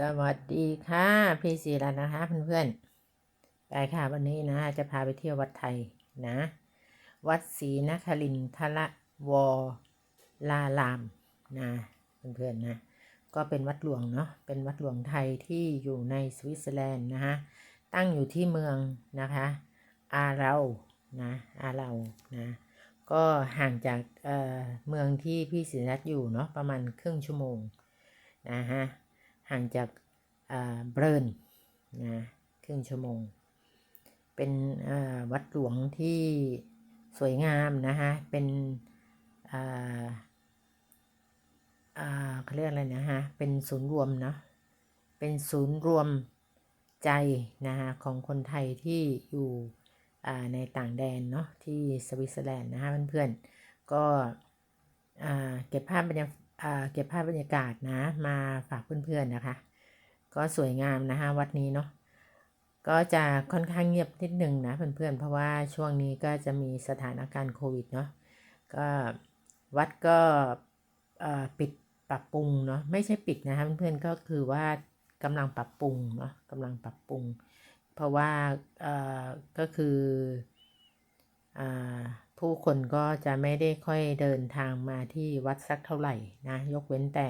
สวัสดีค่ะ พี่ศิรัตน์นะคะเพื่อนๆไปค่ะวันนี้นะ จะพาไปเที่ยววัดไทยนะ วัดศรีนครินทรวรารามนะเพื่อนๆนะ ก็เป็นวัดหลวงเนาะเป็นวัดหลวงไทยที่อยู่ในสวิตเซอร์แลนด์นะคะตั้งอยู่ที่เมืองนะคะอาเรานะอาเรานะก็ห่างจากเเมืองที่พี่ศิรัตอยู่เนาะประมาณครึ่งชั่วโมงนะฮะ ห่างจากเบรนนะครึ่งชั่วโมง เป็นวัดหลวงที่สวยงามนะคะเป็นเขาเรียกอะไรนะฮะ เป็นศูนย์รวมเนาะ เป็นศูนย์รวมใจนะคะของคนไทยที่อยู่ในต่างแดนเนาะที่สวิตเซอร์แลนด์นะคะเพื่อนๆ ก็เก็บภาพบรรยากาศ เก็บภาพบรรยากาศนะ มาฝากเพื่อนๆนะคะ ก็สวยงามนะคะวัดนี้เนาะก็จะค่อนข้างเงียบนิดนึงนะเพื่อนๆเพราะว่าช่วงนี้ก็จะมีสถานการณ์โควิดเนาะก็วัดก็ปิดปรับปรุงเนาะไม่ใช่ปิดนะคะเพื่อนๆก็คือว่ากำลังปรับปรุงเนาะกำลังปรับปรุง เพราะว่าก็คือ ผู้คนก็จะไม่ได้ค่อยเดินทางมาที่วัดสักเท่าไหร่นะยกเว้นแต่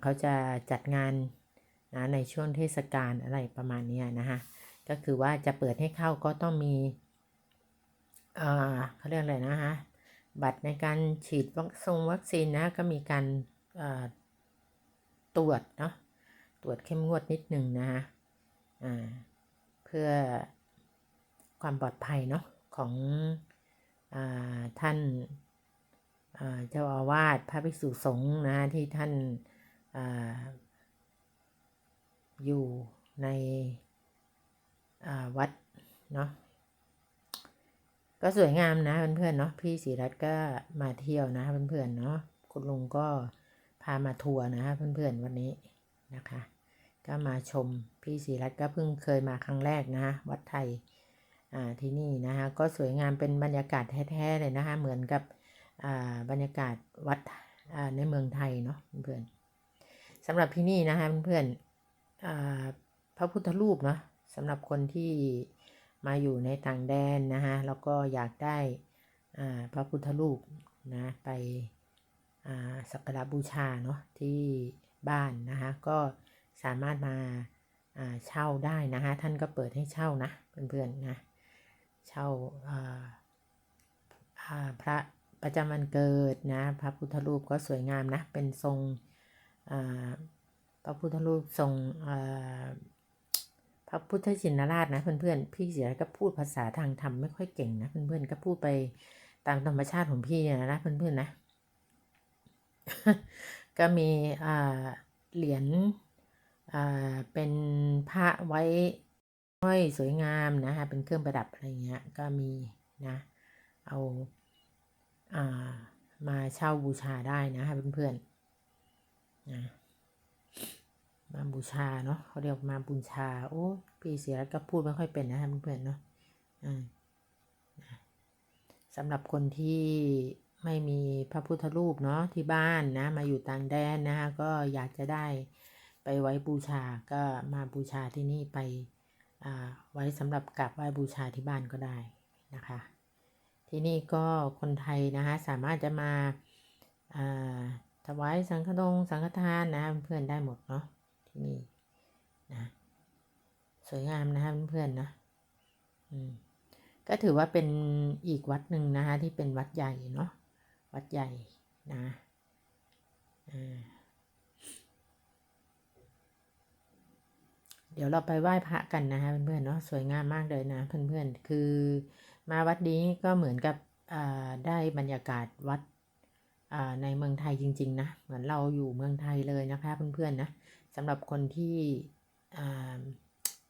เขาจะจัดงานนะในช่วงเทศกาลอะไรประมาณนี้นะคะก็คือว่าจะเปิดให้เข้าก็ต้องมีเขาเรียกอะไรนะคะบัตรในการฉีดวัคซงวัคซีนนะก็มีการตรวจเนาะตรวจเข้มงวดนิดหนึ่งนะคะเพื่อความปลอดภัยเนาะของ ท่านเจ้าอาวาสพระภิกษุสงฆ์นะที่ท่านออยู่ในวัดเนาะก็สวยงามนะเพื่อนๆเนาะพี่ศรีรัตน์ก็มาเที่ยวนะเพื่อนๆเนาะคุณลุงก็พามาทัวร์นะเพื่อนๆวันนี้นะคะ ก็มาชมพี่ศรีรัตน์ก็เพิ่งเคยมาครั้งแรกนะวัดไทย ที่นี่นะคะก็สวยงามเป็นบรรยากาศแท้ๆเลยนะคะเหมือนกับบรรยากาศวัดในเมืองไทยเนาะเพื่อนสำหรับที่นี่นะคะเพื่อนพระพุทธรูปเนาะสำหรับคนที่มาอยู่ในต่างแดนนะคะแล้วก็อยากได้พระพุทธรูปนะไปสักการบูชาเนาะที่บ้านนะคะก็สามารถมาเช่าได้นะคะท่านก็เปิดให้เช่านะเพื่อนๆนะ เช่าพระประจำวันเกิดนะ พระพุทธรูปก็สวยงามนะ เป็นทรงพระพุทธรูปทรงพระพุทธชินราชนะเพื่อนๆ พี่เสียก็พูดภาษาทางธรรมไม่ค่อยเก่งนะเพื่อนๆ ก็พูดไปตามธรรมชาติของพี่นะนะเพื่อนๆนะ ก็มีเหรียญเป็นพระไว้ ห้อยสวยงามนะคะเป็นเครื่องประดับอะไรเงี้ยก็มีนะเอาอามาเช่าบูชาได้นะคะเพื่อนๆนะมาบูชาเนาะเขาเรียกมาบูชาโอ้พี่เสียก็พูดไม่ค่อยเป็นนะคะเพื่อนๆเนาะสำหรับคนที่ไม่มีพระพุทธรูปเนาะที่บ้านนะมาอยู่ต่างแดนนะคะก็อยากจะได้ไปไว้บูชาก็มาบูชาที่นี่ไป ไว้สำหรับกราบไหว้บูชาที่บ้านก็ได้นะคะ ที่นี่ก็คนไทยนะคะสามารถจะมาถวายสังฆทงสังฆทานนะเพื่อนได้หมดเนาะที่นี่นะสวยงามนะคะเพื่อนๆนะก็ถือว่าเป็นอีกวัดหนึ่งนะคะที่เป็นวัดใหญ่เนาะวัดใหญ่นะอ่า เดี๋ยวเราไปไหว้พระกันนะคะเพื่อนๆเนาะสวยงามมากเลยนะเพื่อนๆ คือมาวัดนี้ก็เหมือนกับได้บรรยากาศวัดในเมืองไทยจริงๆนะเหมือนเราอยู่เมืองไทยเลยนะคะเพื่อนๆนะสำหรับคนที่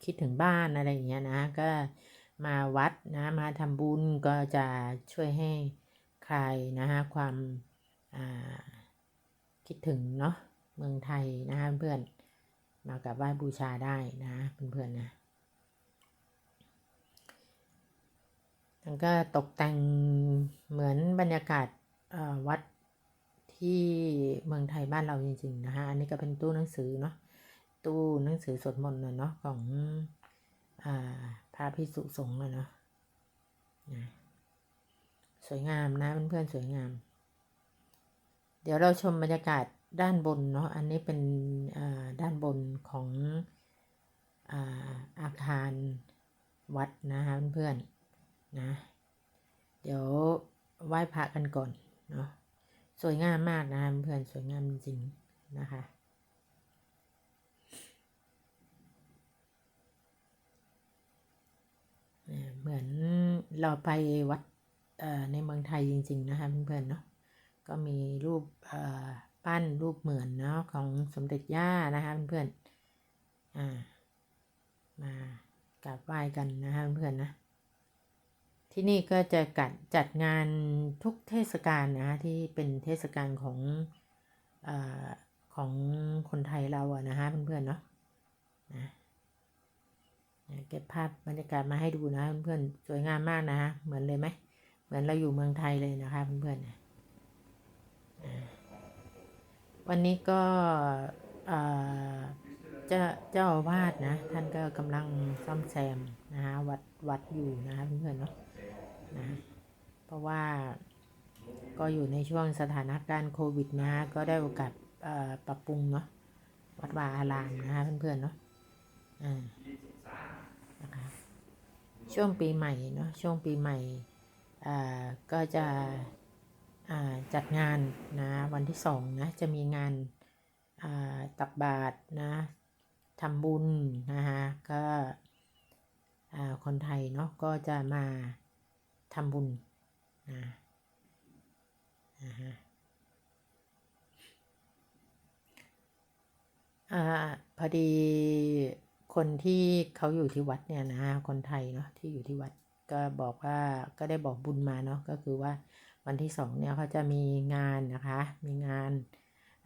คิดถึงบ้านอะไรอย่างเงี้ยนะก็มาวัดนะมาทำบุญก็จะช่วยให้คลายนะคะความคิดถึงเนาะเมืองไทยนะคะเพื่อน มากับไหว้บูชาได้นะเพื่อนๆนะมันก็ตกแต่งเหมือนบรรยากาศวัดที่เมืองไทยบ้านเราจริงๆนะคะอันนี้ก็เป็นตู้หนังสือเนาะตู้หนังสือสวดมนต์น่ะเนาะของอพระพิสุสงฆ์เนาะนะสวยงามนะเพื่อนๆสวยงาม เดี๋ยวเราชมบรรยากาศ ด้านบนเนาะอันนี้เป็นอ่าด้านบนของอ่าอาคารวัดนะคะเพื่อนๆนะเดี๋ยวไหว้พระกันก่อนเนาะสวยงามมากนะคะเพื่อนสวยงามจริงๆนะคะเหมือนเราไปวัดอ่อในเมืองไทยจริง ๆ นะคะเพื่อนๆเนาะก็มีรูปเอ่อ ปั้นรูปเหมือนเนาะของสมเด็จย่านะคะเพื่อนๆอ่ามากราบไหว้กันนะคะเพื่อนๆนะที่นี่ก็จะกัดจัดงานทุกเทศกาลนะคะที่เป็นเทศกาลของเอ่อของคนไทยเราอะนะคะเพื่อนๆเนาะนะเก็บภาพบรรยากาศมาให้ดูนะเพื่อนๆสวยงามมากนะฮะเหมือนเลยไหมเหมือนเราอยู่เมืองไทยเลยนะคะเพื่อนๆนะอ่า วันนี้ก็เจ้าเจ้าอาวาสนะ ท่านก็กำลังซ่อมแซมนะฮะวัดวัดอยู่นะคะเพื่อนๆเนาะนะเพราะว่าก็อยู่ในช่วงสถานการณ์โควิดนะก็ได้โอกาสปรับปรุงเนาะวัดวาอารามนะคะเพื่อนๆเนาะอ่านะคะช่วงปีใหม่เนาะช่วงปีใหม่อ่าก็จะ จัดงานนะวันที่สองนะจะมีงานาตักบาตรนะทำบุญนะคะก็คนไทยเนาะก็จะมาทำบุญนะนะฮะอ่าพอดีคนที่เขาอยู่ที่วัดเนี่ยนะคนไทยเนาะที่อยู่ที่วัดก็บอกว่าก็ได้บอกบุญมาเนาะก็คือว่า วันที่สองเนี่ยเขาจะมีงานนะคะ มีงาน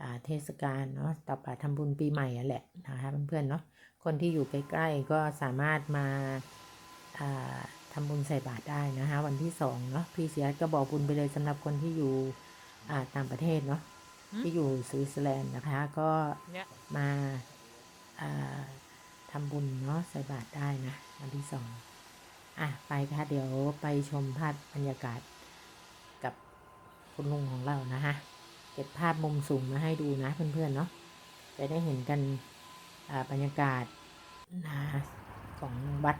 อ่าเทศกาลเนาะตักบาตรทำบุญปีใหม่อะแหละนะคะเพื่อนๆเนาะคนที่อยู่ใกล้ๆก็สามารถมาอ่าทำบุญใส่บาตรได้นะคะวันที่สองเนาะพี่เสียก็บอกบุญไปเลยสำหรับคนที่อยู่อ่าต่างประเทศเนาะที่อยู่สวิตเซอร์แลนด์นะคะก็เนี่ยมาอ่าทำบุญเนาะใส่บาตรได้นะวันที่สองอะไปค่ะเดี๋ยวไปชมภาพบรรยากาศกับ คุณลุงของเรานะคะเก็บภาพมุมสูงมาให้ดูนะเพื่อนๆเนาะจะได้เห็นกันอ่าบรรยากาศนะของวัด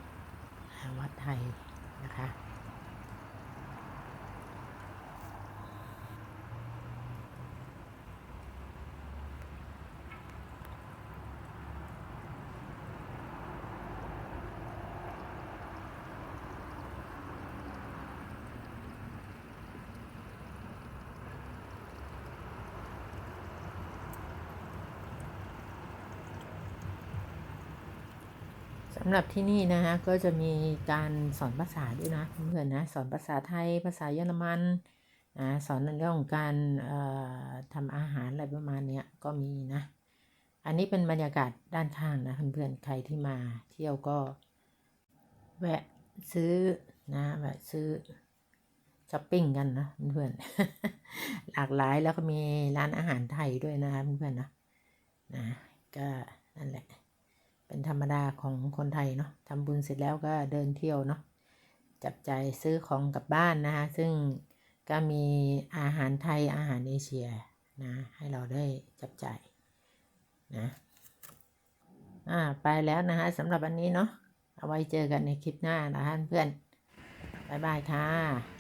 วัดไทยนะคะำหรับที่นี่นะคะก็จะมีการสอนภาษาด้วยนะเพื่อนๆนะสอนภาษาไทยภาษาเยอรมันนะสอนในเรื่องของการเอ่อทำอาหารอะไรประมาณเนี้ยก็มีนะ อันนี้เป็นบรรยากาศด้านข้างนะเพื่อนๆใครที่มาเที่ยวก็แวะซื้อนะแวะซื้อช้อปปิ้งกันนะเพื่อนๆหลากหลายแล้วก็มีร้านอาหารไทยด้วยนะคะเพื่อนๆนะนะก็นั่นแหละ เป็นธรรมดาของคนไทยเนาะทำบุญเสร็จแล้วก็เดินเที่ยวเนาะจับใจซื้อของกลับบ้านนะคะ ซึ่งก็มีอาหารไทยอาหารเอเชียนะให้เราได้จับใจนะอ่าไปแล้วนะคะสำหรับวันนี้เนาะเอาไว้เจอกันในคลิปหน้านะคะเพื่อน บ๊ายบายค่ะ